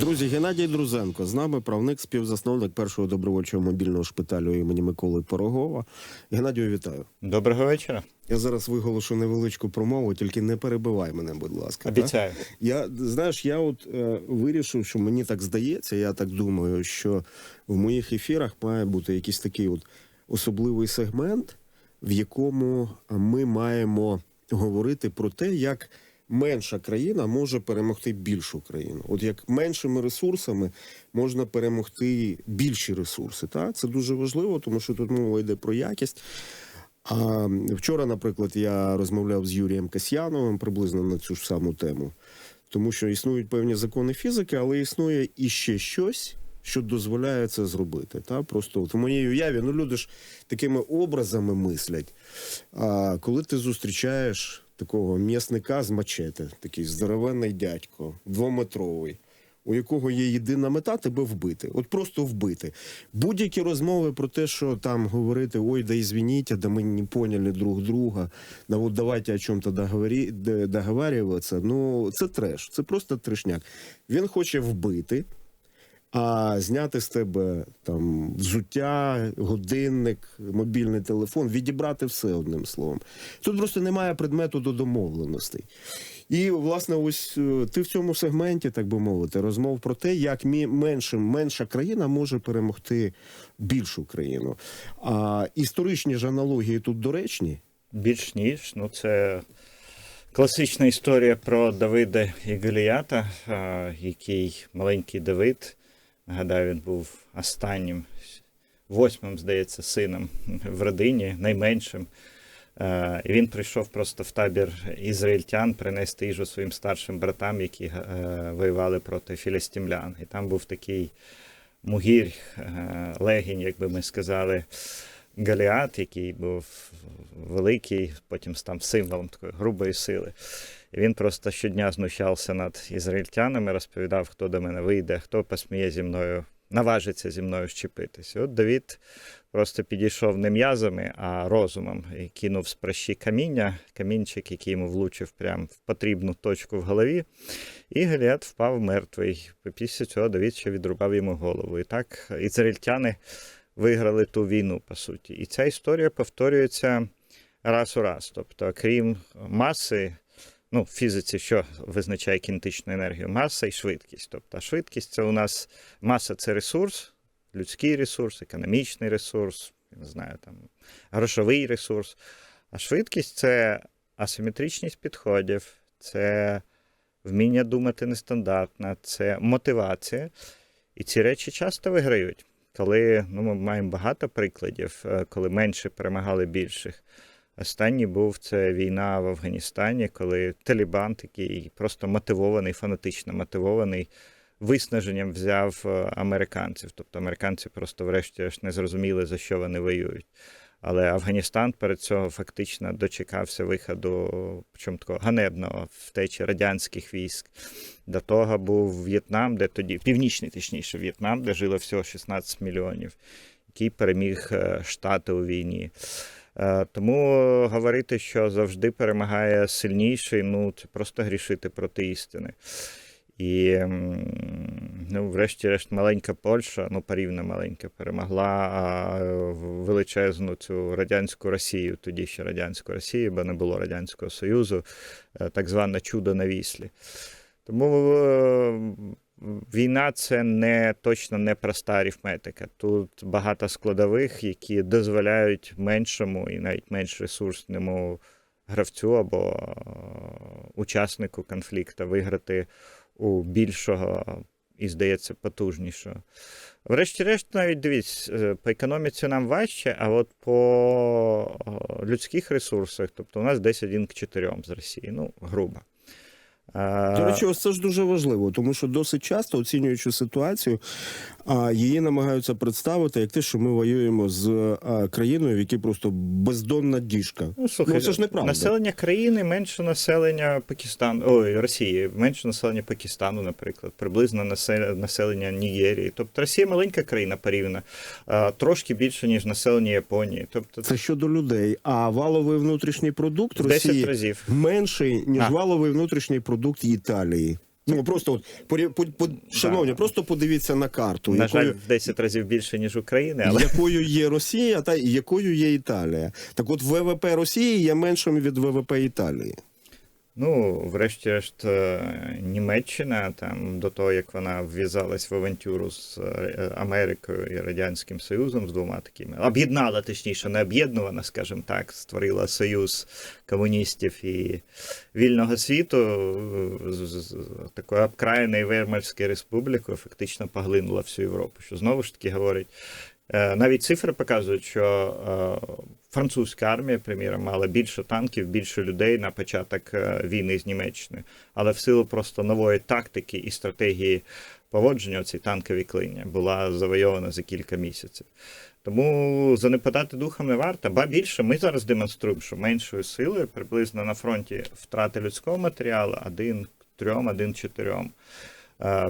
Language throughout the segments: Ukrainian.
Друзі, Геннадій Друзенко з нами правник, співзасновник першого добровольчого мобільного шпиталю імені Миколи Порогова. Геннадію, вітаю. Доброго вечора. Я зараз виголошу невеличку промову, тільки не перебивай мене, будь ласка. так? Обіцяю. Я знаєш, я от е, вирішив, що мені так здається, я так думаю, що в моїх ефірах має бути якийсь такий от особливий сегмент, в якому ми маємо говорити про те, як менша країна може перемогти більшу країну. От як меншими ресурсами можна перемогти більші ресурси. Та? Це дуже важливо, тому що тут мова йде про якість. А вчора, наприклад, я розмовляв з Юрієм Касьяновим приблизно на цю ж саму тему, тому що існують певні закони фізики, але існує іще щось, що дозволяє це зробити. Та? Просто от в моїй уяві, ну люди ж такими образами мислять. А коли ти зустрічаєш такого м'ясника з мачете, такий здоровенний дядько, двометровий. У якого є єдина мета тебе вбити, от просто вбити. Будь-які розмови про те, що там говорити, ой, да извините, да ми не поняли друг друга, да от давайте о чому-то договарюватися. Ну це треш, це просто трешняк. Він хоче вбити, а зняти з тебе там взуття, годинник, мобільний телефон, відібрати все одним словом. Тут просто немає предмету до домовленостей. І, власне, ось е, ти в цьому сегменті, так би мовити, розмов про те, як меншим, менша країна може перемогти більшу країну. А історичні ж аналогії тут доречні. Більш ніж. Ну, це класична історія про Давида і Голіята, який маленький Давид, нагадаю, він був останнім, восьмим, здається, сином в родині, найменшим. Е, І він прийшов просто в табір ізраїльтян принести їжу своїм старшим братам, які е, воювали проти філістимлян. І там був такий мугір, е, легінь, як би ми сказали, Галіат, який був великий, потім став символом такої грубої сили. Він просто щодня знущався над ізраїльтянами, розповідав, хто до мене вийде, хто посміє зі мною, наважиться зі мною щепитися. От Давід просто підійшов не м'язами, а розумом і кинув з пращі каміння, камінчик, який йому влучив прямо в потрібну точку в голові. І Галіат впав мертвий. Після цього Давід ще відрубав йому голову. І так ізраїльтяни виграли ту війну, по суті. І ця історія повторюється раз у раз. Тобто, крім маси, ну, в фізиці, що визначає кінетичну енергію? Маса і швидкість. Тобто, швидкість це у нас маса це ресурс, людський ресурс, економічний ресурс, я не знаю, там, грошовий ресурс. А швидкість це асиметричність підходів, це вміння думати нестандартно, це мотивація. І ці речі часто виграють. Коли ну, ми маємо багато прикладів, е, коли менше перемагали більших. Останній був це війна в Афганістані, коли Талібан, такий просто мотивований, фанатично мотивований, виснаженням взяв е, американців. Тобто американці просто, врешті-решт, не зрозуміли, за що вони воюють. Але Афганістан перед цього фактично дочекався виходу, причому такого ганебного втечі радянських військ. До того був В'єтнам, де тоді північний, точніше, В'єтнам, де жило всього 16 мільйонів, який переміг е, Штати у війні. Е, Тому говорити, що завжди перемагає сильніший, ну це просто грішити проти істини. І, ну, врешті-решт, маленька Польща, ну, порівняно маленька, перемогла величезну цю радянську Росію, тоді ще радянську Росію, бо не було Радянського Союзу, е, так зване чудо на віслі. Тому е, війна це не точно не проста арифметика. Тут багато складових, які дозволяють меншому і навіть менш ресурсному гравцю або е, учаснику конфлікту виграти у більшого і, здається, потужнішого. Врешті-решт, навіть дивіться, е, по економіці нам важче, а от по е, людських ресурсах, тобто у нас десь один к 4 з Росії, ну, грубо. До речі, ось це ж дуже важливо, тому що досить часто, оцінюючи ситуацію, а, її намагаються представити як те, що ми воюємо з а, країною, в якій просто бездонна діжка. Ну, слухай, ну це ж неправда. населення країни менше населення Пакистану, ой, Росії, менше населення Пакистану, наприклад, приблизно населення, Нігерії. Тобто Росія маленька країна порівняно, трошки більше, ніж населення Японії. Тобто Це щодо людей. А валовий внутрішній продукт в 10 Росії разів. менший, ніж А. валовий внутрішній продукт Італії. Ну просто от порі- по, по, шановні, просто подивіться на карту, На жаль, якою, в 10 разів більше, ніж України, але якою є Росія та якою є Італія. Так от ВВП Росії є меншим від ВВП Італії. Ну, врешті-решт, е, Німеччина там до того, як вона вв'язалась в авантюру з е, Америкою і Радянським Союзом з двома такими, об'єднала, точніше, не об'єднувана, скажімо так, створила союз комуністів і вільного світу е, з, такою обкраєною Веймарською республікою, фактично поглинула всю Європу. Що знову ж таки говорить. Е, Навіть цифри показують, що е, французька армія, приміром, мала більше танків, більше людей на початок е, війни з Німеччиною. Але в силу просто нової тактики і стратегії поводження цієї танкові клині була завойована за кілька місяців. Тому занепадати духом не варто. Ба більше ми зараз демонструємо, що меншою силою приблизно на фронті втрати людського матеріалу один трьом, один чотирьом.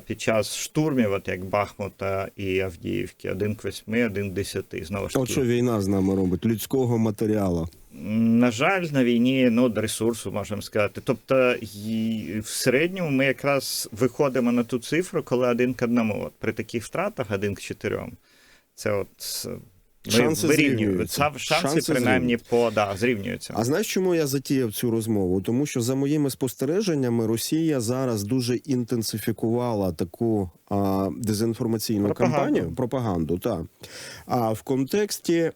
Під час штурмів, от як Бахмута і Авдіївки, один к восьми, один к десяти. Знову ж таки. От що війна з нами робить? Людського матеріалу. на жаль, на війні ну, ресурсу можемо сказати. Тобто, і в середньому ми якраз виходимо на ту цифру, коли один к одному. От при таких втратах один к чотирьом. Це от Шанси вирівнюємо. зрівнюються. Шанси, шанси принаймні по да, зрівнюються. А знаєш, чому я затіяв цю розмову? Тому що за моїми спостереженнями Росія зараз дуже інтенсифікувала таку а, дезінформаційну Пропаганду. кампанію, пропаганду. Так. А в контексті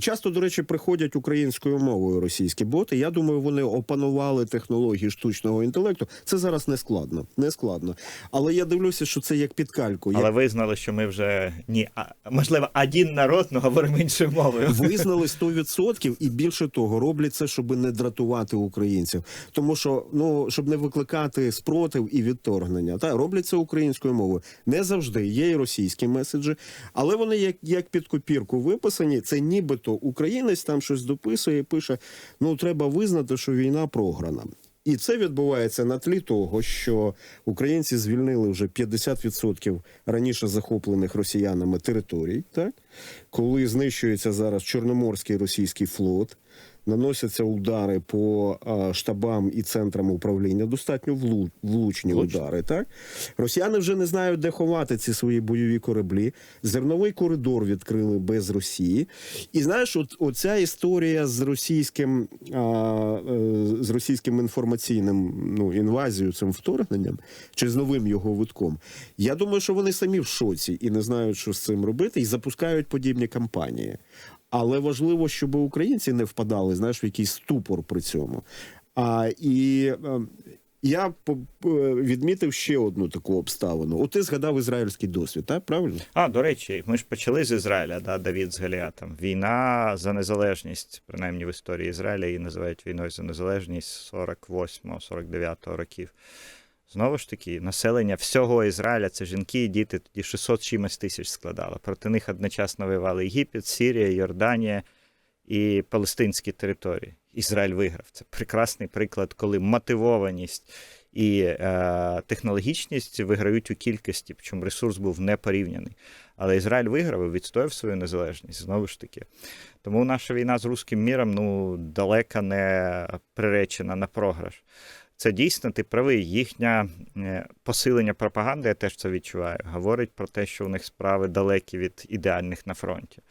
часто, до речі, приходять українською мовою російські боти. Я думаю, вони опанували технології штучного інтелекту. Це зараз не складно, не складно. Але я дивлюся, що це як під кальку. Але Як визнали, що ми вже ні, а, можливо, один народ, але говоримо іншою мовою. Визнали 100% і більше того, роблять це, щоб не дратувати українців. Тому що ну щоб не викликати спротив і відторгнення. Та роблять це українською мовою. Не завжди є і російські меседжі, але вони як, як під копірку виписані. Це нібито українець там щось дописує пише: ну треба визнати, що війна програна. І це відбувається на тлі того, що українці звільнили вже 50% раніше захоплених росіянами територій, так? Коли знищується зараз Чорноморський російський флот, наносяться удари по штабам і центрам управління, достатньо влу- влучні Влучні. удари. Так росіяни вже не знають, де ховати ці свої бойові кораблі. Зерновий коридор відкрили без Росії. І знаєш, от оця історія з російським а, е, з російським інформаційним ну інвазією, цим вторгненням чи з новим його витком. Я думаю, що вони самі в шоці і не знають, що з цим робити, і запускають подібні кампанії. Але важливо, щоб українці не впадали, знаєш, в якийсь ступор при цьому. А і е, я по- відмітив ще одну таку обставину. От ти згадав ізраїльський досвід, так правильно? А, до речі, ми ж почали з Ізраїля, да, Давід з Галіатом. Війна за незалежність, принаймні в історії Ізраїля її називають війною за незалежність 48-49 років. Знову ж таки, населення всього Ізраїля, це жінки і діти, тоді 600 чимось тисяч складало. Проти них одночасно воювали Єгипет, Сірія, Йорданія і палестинські території. Ізраїль виграв. Це прекрасний приклад, коли мотивованість і е, технологічність виграють у кількості, причому ресурс був не порівняний. Але Ізраїль виграв і відстояв свою незалежність знову ж таки. Тому наша війна з руським міром ну далека не приречена на програш. Це дійсно ти правий. Їхнє е, посилення пропаганди, я теж це відчуваю, говорить про те, що у них справи далекі від ідеальних на фронті.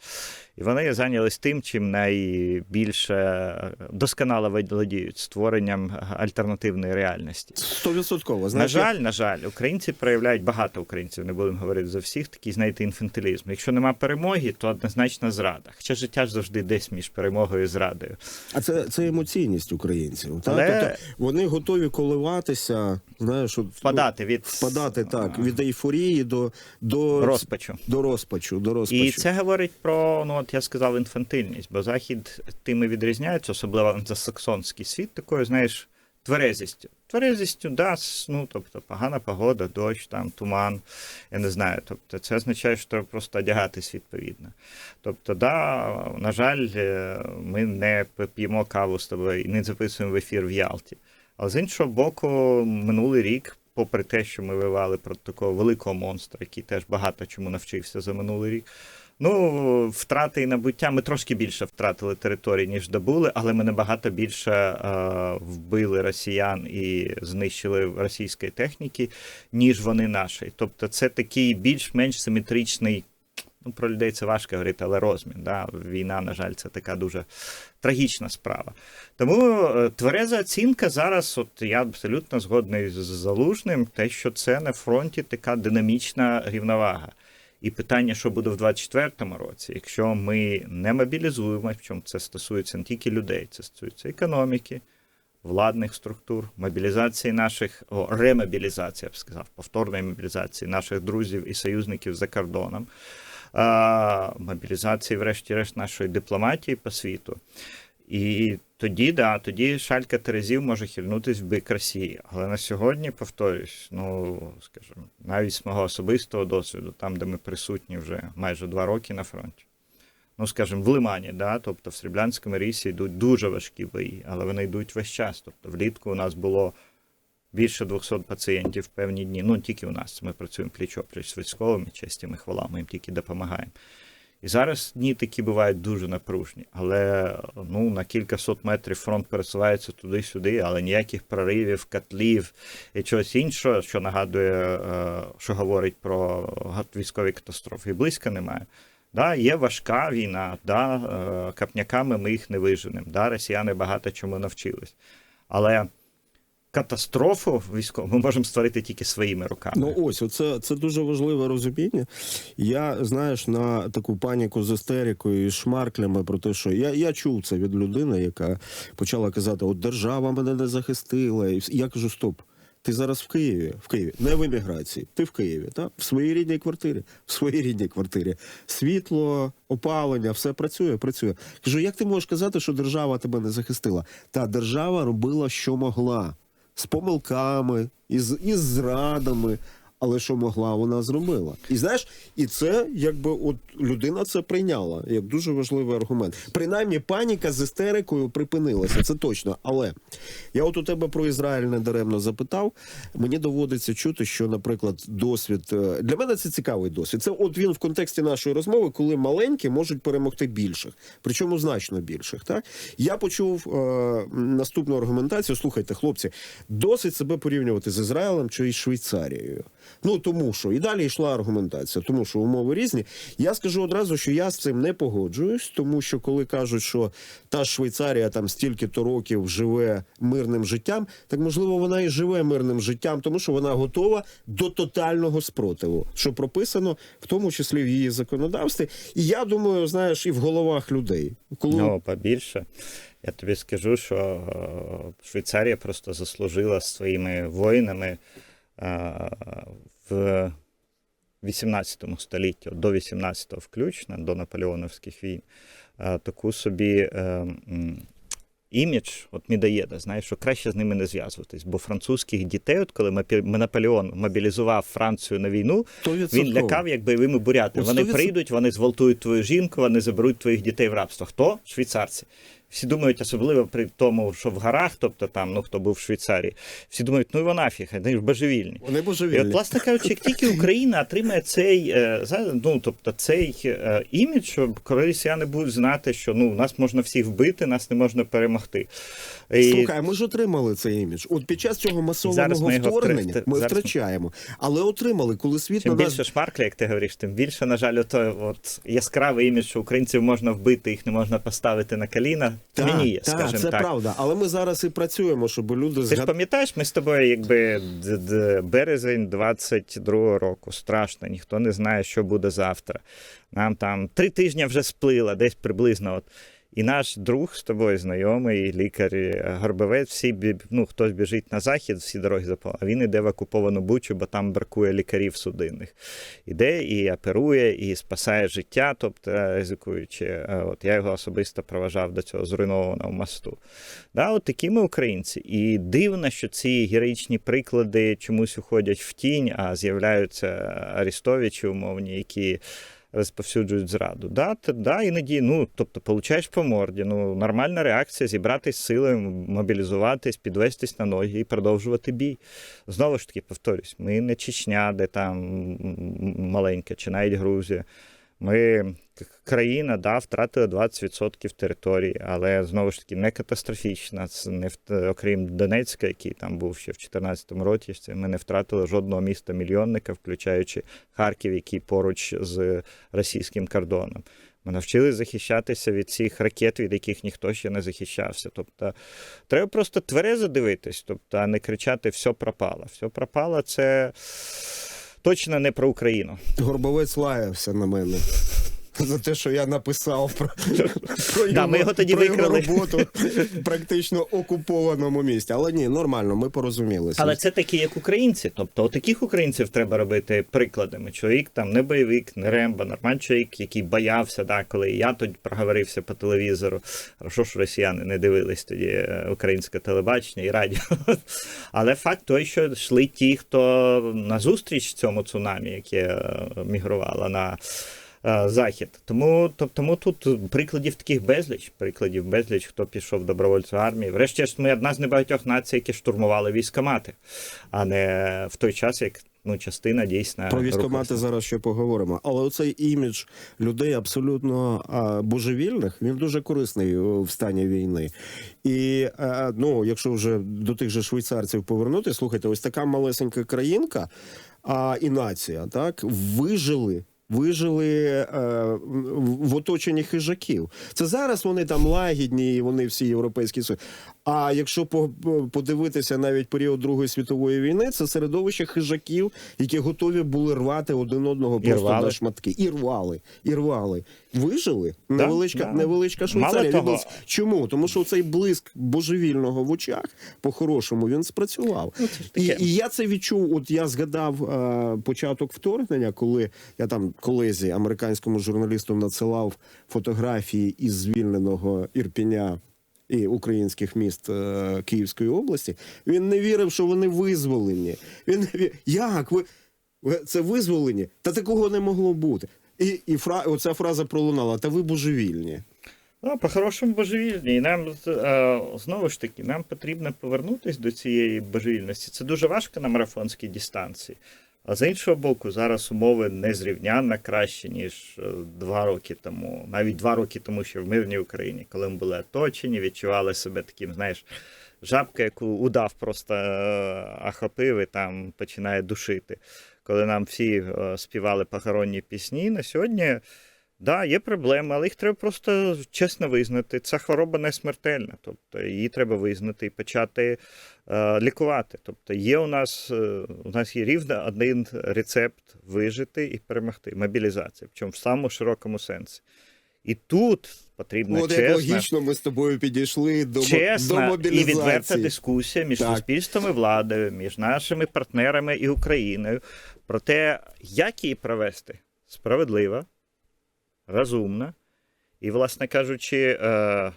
І вони зайнялись тим, чим найбільше е, досконало володіють створенням альтернативної реальності. Стовідсотково. На жаль, на жаль, українці проявляють багато українців, не будемо говорити за всіх, такий, знаєте, інфантилізм. Якщо нема перемоги, то однозначно зрада. Хоча життя ж завжди десь між перемогою і зрадою. А це, це емоційність українців. Та? Тобто вони готові коливатися, знаєш, от, Впадати від впадати так від ейфорії до, до розпачу. До розпачу, до розпачу. І це говорить про, ну от я сказав, інфантильність, бо Захід тим і відрізняється, особливо англосаксонський світ, такою, знаєш, тверезістю. Тверезістю, да, ну, тобто погана погода, дощ, там, туман, я не знаю. Тобто це означає, що треба просто одягатись відповідно. Тобто, да, на жаль, е, ми не п'ємо каву з тобою і не записуємо в ефір в Ялті. Але з іншого боку, минулий рік попри те, що ми вивали проти такого великого монстра, який теж багато чому навчився за минулий рік. Ну, втрати і набуття. Ми трошки більше втратили території, ніж добули, але ми набагато більше е, вбили росіян і знищили російської техніки, ніж вони наші. Тобто, це такий більш-менш симетричний. Ну, про людей це важко говорити, але розмін. Да? Війна, на жаль, це така дуже трагічна справа. Тому е, твереза оцінка зараз, от я абсолютно згодний з Залужним, те, що це на фронті така динамічна рівновага. І питання, що буде в 24-му році, якщо ми не мобілізуємо, чому це стосується не тільки людей, це стосується економіки, владних структур, мобілізації наших, о, ремобілізації, я б сказав, повторної мобілізації наших друзів і союзників за кордоном, мобілізації, врешті-решт, нашої дипломатії по світу. І тоді, да, тоді шалька Терезів може хильнутись в бик Росії. Але на сьогодні, повторюсь, ну скажімо, навіть з мого особистого досвіду, там, де ми присутні вже майже два роки на фронті. Ну, скажімо, в Лимані, да, тобто в Сріблянському рісі йдуть дуже важкі бої, але вони йдуть весь час. Тобто влітку у нас було більше 200 пацієнтів в певні дні. Ну, тільки у нас. Ми працюємо пліч-опліч з військовими честями хвала, ми їм тільки допомагаємо. І зараз дні такі бувають дуже напружні, але ну на кілька сот метрів фронт пересувається туди-сюди, але ніяких проривів, котлів і чогось іншого, що нагадує, е, що говорить про військові катастрофи, і близько немає. Да, є важка війна, да, е, капняками ми їх не виженемо. Да, росіяни багато чому навчились. Але катастрофу військову ми можемо створити тільки своїми руками. Ну ось, оце це дуже важливе розуміння. Я знаєш на таку паніку з істерикою і шмарклями про те, що я, я чув це від людини, яка почала казати: от держава мене не захистила. І я кажу: стоп. Ти зараз в Києві, в Києві, не в еміграції. Ти в Києві, так? в своїй рідній квартирі, в своїй рідній квартирі. Світло, опалення, все працює, працює. Кажу, як ти можеш казати, що держава тебе не захистила? Та держава робила, що могла з помилками, із, із зрадами. Але що могла, вона зробила. І знаєш, і це якби от людина це прийняла як дуже важливий аргумент. Принаймні, паніка з істерикою припинилася, це точно. Але я от у тебе про Ізраїль недаремно запитав. Мені доводиться чути, що, наприклад, досвід е, для мене це цікавий досвід. Це от він в контексті нашої розмови, коли маленькі можуть перемогти більших, причому значно більших. Так я почув е, наступну аргументацію. Слухайте, хлопці, досить себе порівнювати з Ізраїлем чи із Швейцарією. Ну тому що і далі йшла аргументація, тому що умови різні. Я скажу одразу, що я з цим не погоджуюсь, тому що коли кажуть, що та Швейцарія там стільки-то років живе мирним життям, так можливо вона і живе мирним життям, тому що вона готова до тотального спротиву, що прописано в тому числі в її законодавстві. І я думаю, знаєш, і в головах людей. Коли Ну, побільше. Я тобі скажу, що е, Швейцарія просто заслужила своїми воїнами в 18 столітті, до 18-го включно, до наполеоновських війн, е, таку собі е, імідж, от Мідоєда, знаєш, що краще з ними не зв'язуватись. Бо французьких дітей, от коли Наполеон мобілізував Францію на війну, він лякав як бойовими бурятами. Вони прийдуть, вони зґвалтують твою жінку, вони заберуть твоїх дітей в рабство. Хто? Швейцарці. Всі думають, особливо при тому, що в горах, тобто там, ну хто був в Швейцарії, всі думають, ну і вона фіг, вони ж божевільні. Вони І от, власне кажучи, як тільки Україна отримає цей, е, ну, тобто цей е, імідж, що коли росіяни будуть знати, що ну, нас можна всіх вбити, нас не можна перемогти. І Слухай, ми ж отримали цей імідж. От під час цього ми вторгнення втр- ми зараз втрачаємо, але отримали, коли світ Чим на нас більше шмаркля, як ти говориш, тим більше, на жаль, ото, от, яскравий імідж, що українців можна вбити, їх не можна поставити на коліна. Так, Мені є, та, скажімо це так. правда. Але ми зараз і працюємо, щоб люди Ти ж пам'ятаєш, ми з тобою, якби березень 22-го року, страшно, ніхто не знає, що буде завтра. Нам там три тижні вже сплила, десь приблизно. От. І наш друг з тобою, знайомий, лікар е, Горбовець, всі ну, хтось біжить на захід, всі дороги запали, а він іде в окуповану бучу, бо там бракує лікарів судинних. Іде і оперує, і спасає життя, тобто ризикуючи. Е, От я його особисто проважав до цього зруйнованого мосту. Да, от такі ми українці. І дивно, що ці героїчні приклади чомусь уходять в тінь, а з'являються арестовичі умовні, які розповсюджують зраду. Да, та, да, іноді, ну, тобто, получаєш по морді. Ну, нормальна реакція зібратись силою, мобілізуватись, підвестись на ноги і продовжувати бій. Знову ж таки, повторюсь, ми не Чечня, де там маленька, чи навіть Грузія. Ми країна, да, втратили 20% території, але знову ж таки не катастрофічна. Це не окрім Донецька, який там був ще в 2014 році. це Ми не втратили жодного міста мільйонника, включаючи Харків, який поруч з російським кордоном. Ми навчились захищатися від цих ракет, від яких ніхто ще не захищався. Тобто треба просто тверезо дивитись, тобто, а не кричати все пропало. Все пропало це точно не про Україну. Горбовець лаявся на мене. За те, що я написав про, про, Да, ми його тоді про його роботу в практично окупованому місті. Але ні, нормально, ми порозумілися. Але це такі, як українці. Тобто, таких українців треба робити прикладами. Чоловік там не бойовик, не ремба, нормальний чоловік, який боявся, да, коли я тоді проговорився по телевізору. Хорошо, що росіяни не дивились тоді е, українське телебачення і радіо. Але факт той, що йшли ті, хто назустріч цьому цунамі, яке е, мігрувало на. Е, Захід. Тому, тоб- тому тут прикладів таких безліч, прикладів безліч, хто пішов добровольцем армії. Врешті ж ми одна з небагатьох націй, які штурмували військомати, а не в той час, як ну, частина дійсно. Про військомати зараз ще поговоримо. Але оцей імідж людей абсолютно а, божевільних, він дуже корисний в стані війни. І а, ну, якщо вже до тих же швейцарців повернути, слухайте, ось така малесенька країнка а, і нація, так, вижили. Вижили е, в оточенні хижаків. Це зараз вони там лагідні, вони всі європейські. А якщо по- подивитися навіть період Другої світової війни, це середовище хижаків, які готові були рвати один одного просто рвали. на шматки. І рвали, і рвали. Вижили. Невеличка, да. невеличка Швейцарія. того- Чому? Тому що цей блиск божевільного в очах, по-хорошому, він спрацював. Ну, І, і я це відчув. От я згадав е, початок вторгнення, коли я там колезі американському журналісту надсилав фотографії із звільненого Ірпіня. І українських міст е, Київської області він не вірив, що вони визволені. Він не вірив, як ви, це визволені? Та такого не могло бути. І, і фра, оця фраза пролунала: та ви божевільні. Ну, по-хорошому божевільні. І нам е, знову ж таки нам потрібно повернутися до цієї божевільності. Це дуже важко на марафонській дистанції. А з іншого боку, зараз умови незрівнянно краще, ніж е, два роки тому, навіть два роки тому, що в мирній Україні, коли ми були оточені, відчували себе таким, знаєш, жабка, яку удав просто е, охопив і там починає душити. Коли нам всі е, співали похоронні пісні, на сьогодні. Да, є проблеми, але їх треба просто чесно визнати. Ця хвороба не смертельна. Тобто її треба визнати і почати е, лікувати. Тобто є у нас, е, у нас є рівно один рецепт вижити і перемогти мобілізація, причому в самому широкому сенсі. І тут потрібно От як чесно, логічно ми з тобою підійшли до, мо- до чесна і відверта дискусія між Так. суспільством і владою, між нашими партнерами і Україною про те, як її провести справедливо, розумно і, власне кажучи, е,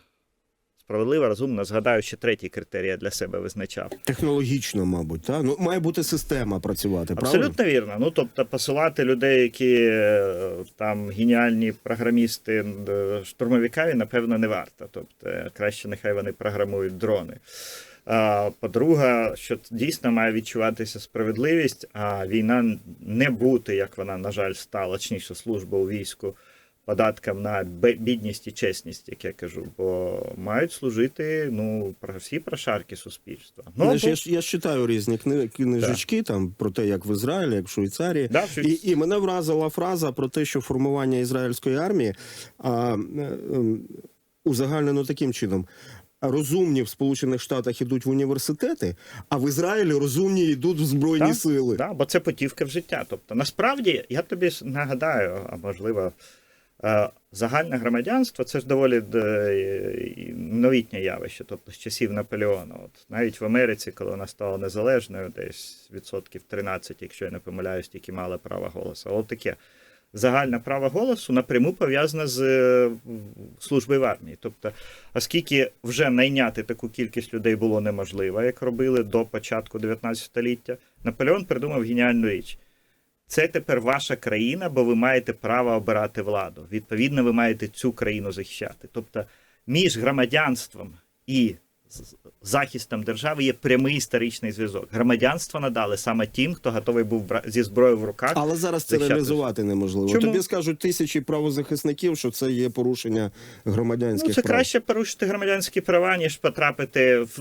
справедливо, розумно, згадаю, ще третій критерій я для себе визначав. Технологічно, мабуть, та? ну має бути система працювати. правильно? Абсолютно вірно. Ну тобто, посилати людей, які е, там геніальні програмісти, е, штурмовиками, напевно, не варто. Тобто, краще нехай вони програмують дрони. По-друге, що дійсно має відчуватися справедливість, а війна не бути, як вона, на жаль, стала, точніше, служба у війську податком на бідність і чесність, як я кажу, бо мають служити ну, про- всі прошарки суспільства. Ну, Знаєш, або- я, я читаю різні кни, книжечки там про те, як в Ізраїлі, як в Швейцарії. Да, в Швейц- І, і мене вразила фраза про те, що формування ізраїльської армії а, е, ем, узагальнено таким чином. Розумні в Сполучених Штатах ідуть в університети, а в Ізраїлі розумні йдуть в збройні Так, сили. Да, бо це путівка в життя. Тобто, насправді, я тобі нагадаю, а можливо, загальне громадянство це ж доволі е, новітнє явище, тобто з часів Наполеона. От навіть в Америці, коли вона стала незалежною, десь відсотків 13, якщо я не помиляюсь, тільки мали право голосу. От таке. Загальне право голосу напряму пов'язане з е, службою в армії. Тобто, оскільки вже найняти таку кількість людей було неможливо, як робили до початку 19 століття, Наполеон придумав геніальну річ. Це тепер ваша країна, бо ви маєте право обирати владу. Відповідно, ви маєте цю країну захищати. Тобто, між громадянством і захистом держави є прямий історичний зв'язок. Громадянство надали саме тим, хто готовий був зі зброєю в руках. Але зараз це реалізувати неможливо. Чому? Тобі скажуть тисячі правозахисників, що це є порушення громадянських Ну, це прав. краще порушити громадянські права, ніж потрапити в,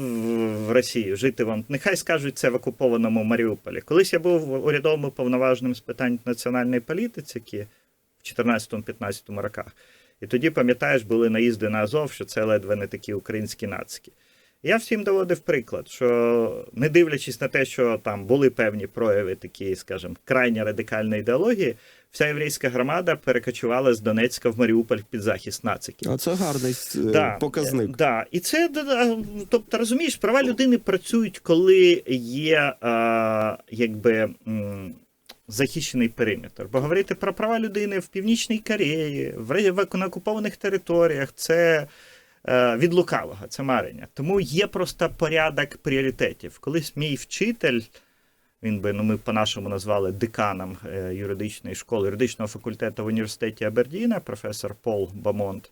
в Росію, жити вам. Нехай скажуть це в окупованому Маріуполі. Колись я був урядовим уповноваженим з питань національної політики в 14-15 роках. І тоді, пам'ятаєш, були наїзди на Азов, що це ледве не такі українські нацики. Я всім доводив приклад, що не дивлячись на те, що там були певні прояви такі, скажімо, крайня радикальної ідеології, вся єврейська громада перекочувала з Донецька в Маріуполь під захист нациків. А це гарний е, Да, показник. Да. І це тобто, розумієш, права людини працюють, коли є е, якби. Захищений периметр. Бо говорити про права людини в Північній Кореї, в, на окупованих територіях це від лукавого, це марення. Тому є просто порядок пріоритетів. Колись мій вчитель, він би ну ми по-нашому назвали деканом е, юридичної школи, юридичного факультету в університеті Абердіна, професор Пол Бамонт,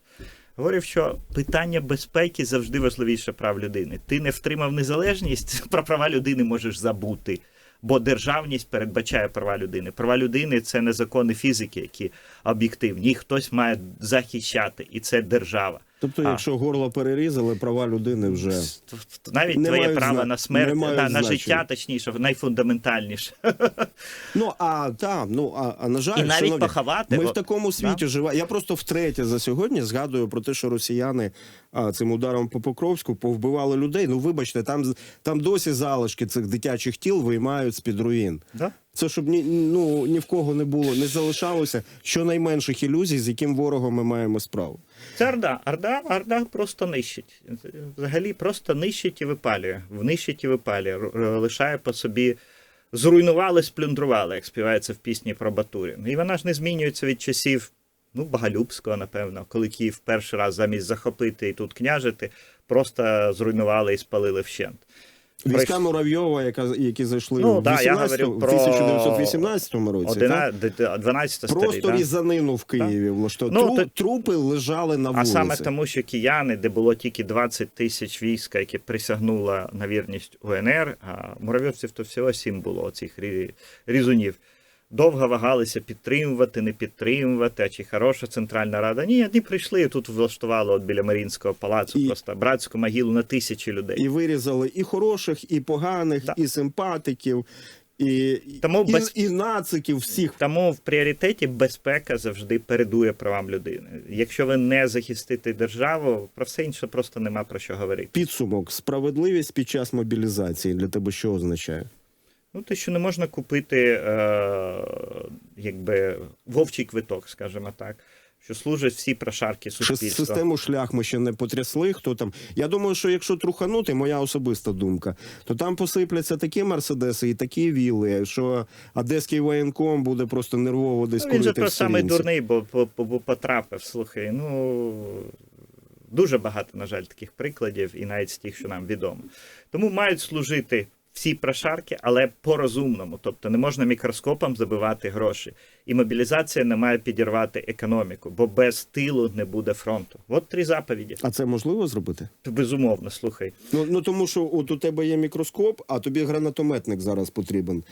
говорив, що питання безпеки завжди важливіше прав людини. Ти не втримав незалежність, про права людини можеш забути. Бо державність передбачає права людини. Права людини це не закони фізики, які об'єктивні. Їх хтось має захищати, і це держава. Тобто, А. якщо горло перерізали, права людини вже Навіть Не твоє право зна- на смерть, на, на життя, точніше, найфундаментальніше. ну а та ну а, а на жаль, І навіть шановні, поховати. Ми в такому світі живемо. Я просто втретє за сьогодні згадую про те, що росіяни а, цим ударом по Покровську повбивали людей. Ну вибачте, там там досі залишки цих дитячих тіл виймають з під руїн. Да? Це щоб ні ну ні в кого не було, не залишалося щонайменших ілюзій, з яким ворогом ми маємо справу. Це Орда. Орда, Орда просто нищить. Взагалі просто нищить і випалює. Внищить і випалює. Лишає по собі. Зруйнували, сплюндрували, як співається в пісні про Батурін. І вона ж не змінюється від часів ну, Боголюбського, напевно, коли Київ перший раз замість захопити і тут княжити, просто зруйнували і спалили вщент. Війська Муравйова, яка які зайшли Ну, в, да, я 18 говорю в про 1918 році. так? 11, 12. Просто старі, різанину в Києві. влаштовували. Ну, Тру- то- Трупи лежали на А саме тому, що кияни, де було тільки 20 тисяч війська, які присягнула на вірність УНР, а муравйовців то всього сім було цих різунів. Довго вагалися підтримувати, не підтримувати, а чи хороша Центральна Рада. Ні, одні прийшли і тут влаштували от біля Марінського палацу І- просто братську могилу на тисячі людей. І вирізали і хороших, і поганих, Да. і симпатиків, і, Тому і, без- і нациків всіх. Тому в пріоритеті безпека завжди передує правам людини. Якщо ви не захистите державу, про все інше просто нема про що говорити. Підсумок, справедливість під час мобілізації для тебе що означає? Ну, те, що не можна купити е, якби вовчий квиток, скажімо так, що служать всі прошарки суспільства. систему шлях ми ще не потрясли. Хто там? Я думаю, що якщо труханути, моя особиста думка, то там посипляться такі мерседеси і такі віли, що одеський воєнком буде просто нервово десь Ну, він же просто самий дурний, бо, бо, бо, бо потрапив. Слухай, ну дуже багато, на жаль, таких прикладів, і навіть з тих, що нам відомо. Тому мають служити всі прошарки, але по-розумному. Тобто не можна мікроскопом забивати гроші. І мобілізація не має підірвати економіку, бо без тилу не буде фронту. От три заповіді. А це можливо зробити? Безумовно, слухай. Ну, ну тому що от у тебе є мікроскоп, а тобі гранатометник зараз потрібен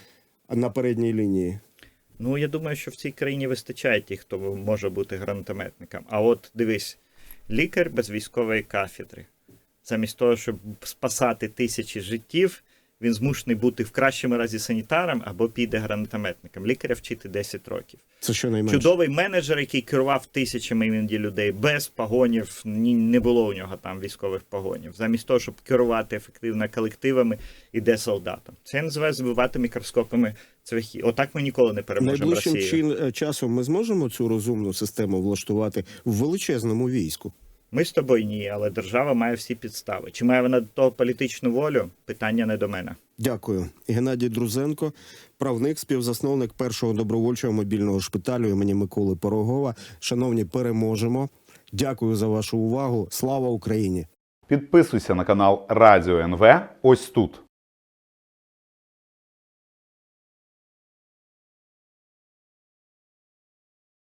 на передній лінії. Ну, я думаю, що в цій країні вистачає тих, хто може бути гранатометником. А от дивись, лікар без військової кафедри. Замість того, щоб спасати тисячі життів, він змушений бути в кращому разі санітаром або піде гранатометником. Лікаря вчити 10 років. Це що найменше. Чудовий менеджер, який керував тисячами іноді людей без погонів, ні, не було у нього там військових погонів. Замість того, щоб керувати ефективно колективами, іде солдатом. Це називається збивати мікроскопами цвяхи. Отак ми ніколи не переможемо Найближчим Росію. е, часом ми зможемо цю розумну систему влаштувати в величезному війську. Ми з тобою ні, але держава має всі підстави. Чи має вона до того політичну волю? Питання не до мене. Дякую. Геннадій Друзенко, правник, співзасновник першого добровольчого мобільного шпиталю імені Миколи Порогова. Шановні, переможемо. Дякую за вашу увагу. Слава Україні! Підписуйся на канал Радіо НВ ось тут.